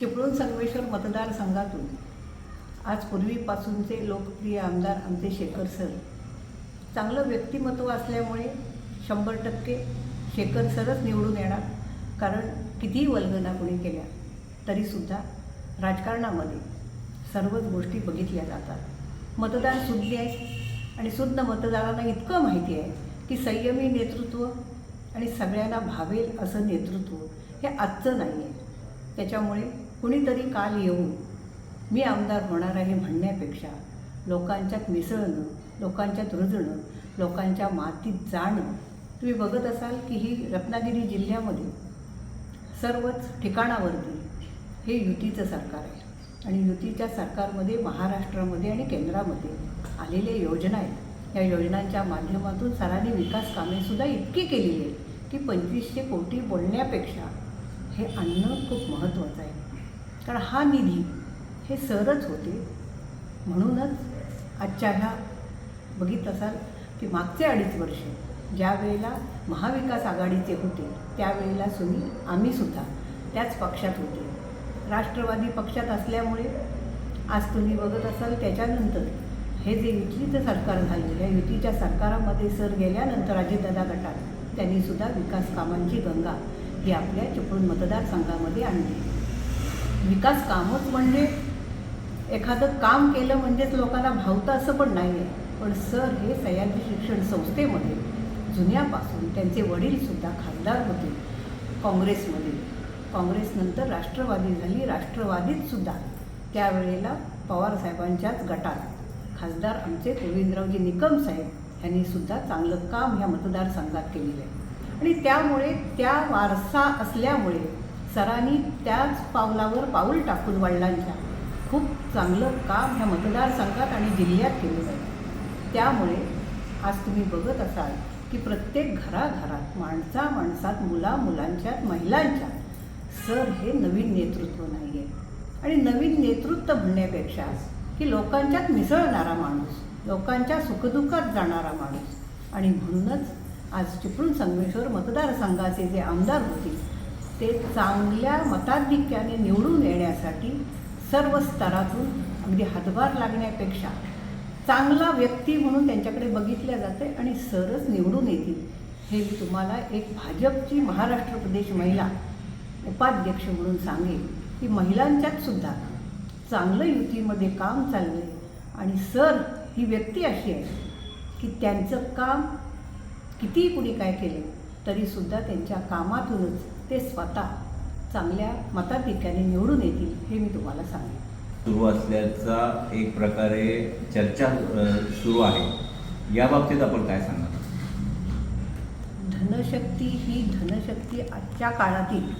चिपळूण संगमेश्वर मतदारसंघातून आज पूर्वीपासूनचे लोकप्रिय आमदार आमचे शेखर सर. चांगलं व्यक्तिमत्व असल्यामुळे शंभर टक्के शेखर सरच निवडून येणार कारण कितीही वल्गना कोणी केल्या तरीसुद्धा राजकारणामध्ये सर्वच गोष्टी बघितल्या जातात. मतदार सुज्ञ आहेत आणि सुज्ञ मतदारांना इतकं माहिती आहे की संयमी नेतृत्व आणि सगळ्यांना भावेल असं नेतृत्व हे आजचं नाही आहे त्याच्यामुळे कुणीतरी काल येऊन मी आमदार होणार आहे म्हणण्यापेक्षा लोकांच्यात मिसळणं लोकांच्यात रुजणं लोकांच्या मातीत जाणं तुम्ही बघत असाल की ही रत्नागिरी जिल्ह्यामध्ये सर्वच ठिकाणावरती हे युतीचं सरकार आहे. आणि युतीच्या सरकारमध्ये महाराष्ट्रामध्ये आणि केंद्रामध्ये आलेल्या योजना आहेत. या योजनांच्या माध्यमातून सरांनी विकास कामेसुद्धा इतकी केलेली आहेत की पंचवीसशे कोटी बोलण्यापेक्षा हे आणणं खूप महत्त्वाचं आहे. तर हा निधी हे सरच होते. म्हणूनच आजच्या ह्या बघित असाल की मागचे अडीच वर्ष ज्या वेळेला महाविकास आघाडीचे होते त्यावेळेला सुनी आम्हीसुद्धा त्याच पक्षात होते. राष्ट्रवादी पक्षात असल्यामुळे आज तुम्ही बघत असाल त्याच्यानंतर हे जे युतीचं सरकार झालेलं या युतीच्या सरकारामध्ये सर गेल्यानंतर अजितदादा गटात त्यांनीसुद्धा विकास कामांची गंगा ही आपल्या चिपळूण मतदारसंघामध्ये आणली. विकास कामच म्हणजे एखादं काम केलं म्हणजेच लोकांना भावतं असं पण नाही आहे पण सर हे सह्याद्री शिक्षण संस्थेमध्ये जुन्यापासून त्यांचे वडीलसुद्धा खासदार होते काँग्रेसमध्ये. काँग्रेसनंतर राष्ट्रवादी झाली राष्ट्रवादीतसुद्धा त्यावेळेला पवारसाहेबांच्याच गटात. खासदार आमचे गोविंदरावजी निकम साहेब यांनीसुद्धा चांगलं काम ह्या मतदारसंघात केलेलं आहे. आणि त्यामुळे त्या वारसा असल्यामुळे सरांनी त्याच पावलावर पाऊल टाकून वडिलांच्या खूप चांगलं काम ह्या मतदारसंघात आणि जिल्ह्यात केलं जाईल. त्यामुळे आज तुम्ही बघत असाल की प्रत्येक घराघरात माणसा माणसात मुला मुलांच्यात महिलांच्यात सर हे नवीन नेतृत्व नाही आहे आणि नवीन नेतृत्व म्हणण्यापेक्षा की लोकांच्यात मिसळणारा माणूस लोकांच्या सुखदुःखात जाणारा माणूस. आणि म्हणूनच आज चिपळूण संगमेश्वर मतदारसंघाचे जे आमदार होते ते चांगल्या मताधिक्याने निवडून येण्यासाठी सर्व स्तरातून अगदी हातभार लागण्यापेक्षा चांगला व्यक्ती म्हणून त्यांच्याकडे बघितल्या जाते आणि सरच निवडून येतील हे मी तुम्हाला एक भाजपची महाराष्ट्र प्रदेश महिला उपाध्यक्ष म्हणून सांगेन. की महिलांच्यात सुद्धा चांगलं युतीमध्ये काम चालले आणि सर ही व्यक्ती अशी आहे की त्यांचं काम कितीही कुणी काय केले तरीसुद्धा त्यांच्या कामातूनच ते स्वतः चांगल्या मताधिक्याने निवडून येतील हे मी तुम्हाला सांगेन. सुरू असल्याचा एक प्रकारे चर्चा सुरू आहे. या बाबतीत आपण काय सांगणार? धनशक्ती ही धनशक्ती आजच्या काळातील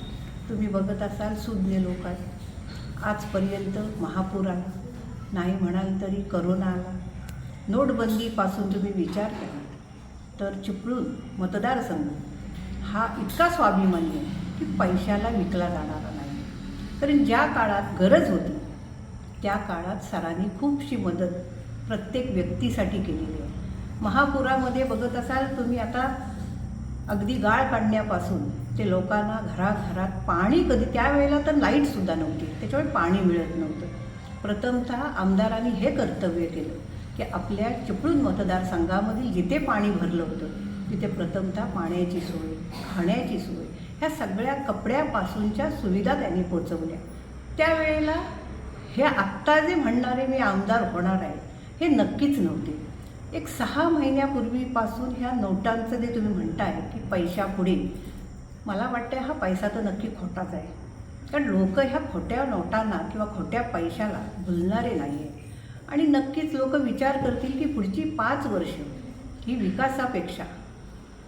तुम्ही बघत असाल सुज्ञ लोक आहेत. आजपर्यंत महापूर आला. नाही म्हणाल तरी करोना आला. नोटबंदीपासून तुम्ही विचार केला. तर चिपळूण मतदारसंघ हा इतका स्वाभिमानी आहे की पैशाला विकला जाणारा नाही. कारण ज्या काळात गरज होती त्या काळात सरांनी खूपशी मदत प्रत्येक व्यक्तीसाठी केलेली आहे. महापुरामध्ये बघत असाल तुम्ही आता अगदी गाळ काढण्यापासून ते लोकांना घराघरात पाणी कधी त्यावेळेला तर लाईटसुद्धा नव्हती. त्याच्यामुळे पाणी मिळत नव्हतं. प्रथमतः आमदारांनी हे कर्तव्य केलं की आपल्या चिपळूण मतदारसंघामधील जिथे पाणी भरलं होतं तिथे प्रथमतः पाण्याची सोय खाण्याची सोय ह्या सगळ्या कपड्यापासूनच्या सुविधा त्यांनी पोचवल्या. त्यावेळेला हे आत्ता जे म्हणणारे मी आमदार होणार आहे हे नक्कीच नव्हते. एक सहा महिन्यापूर्वीपासून ह्या नोटांचं जे तुम्ही म्हणताय की पैशापुढे मला वाटतं हा पैसा तर नक्की खोटाच आहे. कारण लोक ह्या खोट्या नोटांना किंवा खोट्या पैशाला भुलणारे नाही आहे आणि नक्कीच लोक विचार करतील की पुढची पाच वर्ष ही विकासापेक्षा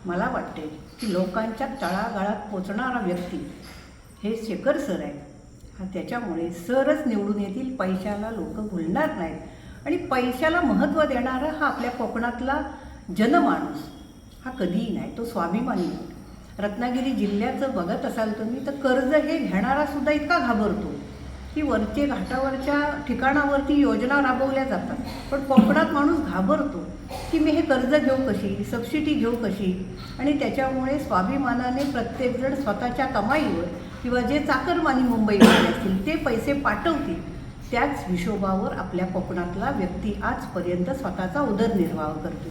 मला वाटते की लोकांच्या तळागाळात पोचणारा व्यक्ती हे शेखर सर आहे हा त्याच्यामुळे सरच निवडून येतील पैशाला लोक भुलणार नाहीत. आणि पैशाला महत्त्व देणारा हा आपल्या कोकणातला जनमाणूस. हा कधीही नाही तो स्वाभिमानी आहे. रत्नागिरी जिल्ह्याचं बघत असाल तुम्ही तर कर्ज हे घेणारासुद्धा इतका घाबरतो. की वरचे घाटावरच्या ठिकाणावरती योजना राबवल्या जातात. पण कोकणात माणूस घाबरतो की मी हे कर्ज घेऊ कशी सबसिडी घेऊ कशी? आणि त्याच्यामुळे स्वाभिमानाने प्रत्येकजण स्वतःच्या कमाईवर किंवा जे चाकरमानी मुंबईमध्ये असतील ते पैसे पाठवतील. त्याच हिशोबावर आपल्या कोकणातला व्यक्ती आजपर्यंत स्वतःचा उदरनिर्वाह करतो.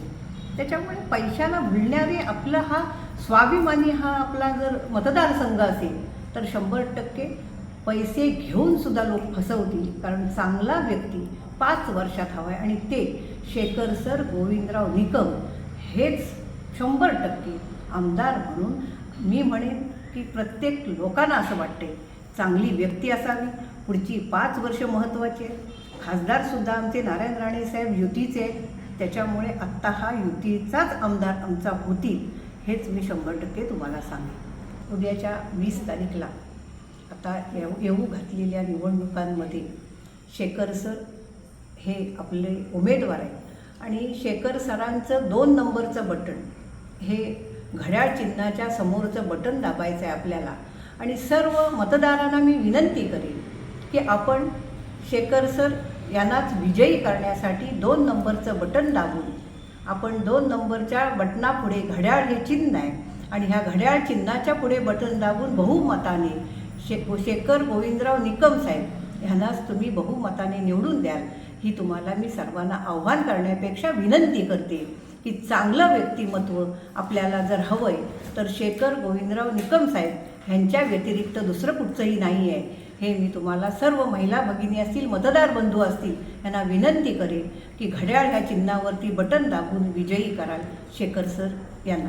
त्याच्यामुळे पैशाला भिडणारे आपला हा स्वाभिमानी हा आपला जर मतदारसंघ असेल तर शंभर टक्के पैसे घेऊन सुद्धा लोक फसवतील. कारण चांगला व्यक्ती पाच वर्षात हवा आहे आणि ते शेखर सर गोविंदराव निकम हेच शंभर टक्के आमदार म्हणून मी म्हणेन की प्रत्येक लोकांना असं वाटते चांगली व्यक्ती असावी. पुढची पाच वर्ष महत्त्वाची खासदारसुद्धा आमचे नारायण राणे साहेब युतीचे आहेत. त्याच्यामुळे आत्ता हा युतीचाच आमदार आमचा होतील हेच मी शंभर टक्के तुम्हाला सांगेन. उद्याच्या वीस तारीखला आता येऊ येऊ घातलेल्या निवडणुकांमध्ये शेखर सर हे आपले उमेदवार आहेत. आणि शेखर सरांचं दोन नंबरचं बटन हे घड्याळ चिन्हाच्या समोरचं बटन दाबायचं आहे आपल्याला. आणि सर्व मतदारांना मी विनंती करेन की आपण शेखर सर यांनाच विजयी करण्यासाठी दोन नंबरचं बटन दाबून आपण दोन नंबरच्या बटनापुढे घड्याळ हे चिन्ह आहे आणि ह्या घड्याळ चिन्हाच्या पुढे बटन दाबून बहुमताने शे शेखर गोविंदराव निकम साहेब ह्यांनाच तुम्ही बहुमताने निवडून द्याल. ही तुम्हाला मी सर्वांना आव्हान करण्यापेक्षा विनंती करते की चांगलं व्यक्तिमत्व आपल्याला जर हवं आहे तर शेखर गोविंदराव निकम साहेब ह्यांच्या व्यतिरिक्त दुसरं कुठचंही नाही आहे हे मी तुम्हाला सर्व महिला भगिनी असतील मतदार बंधू असतील यांना विनंती करेन की घड्याळ ह्या चिन्हावरती बटन दाबून विजयी कराल. शेखर सर यांना.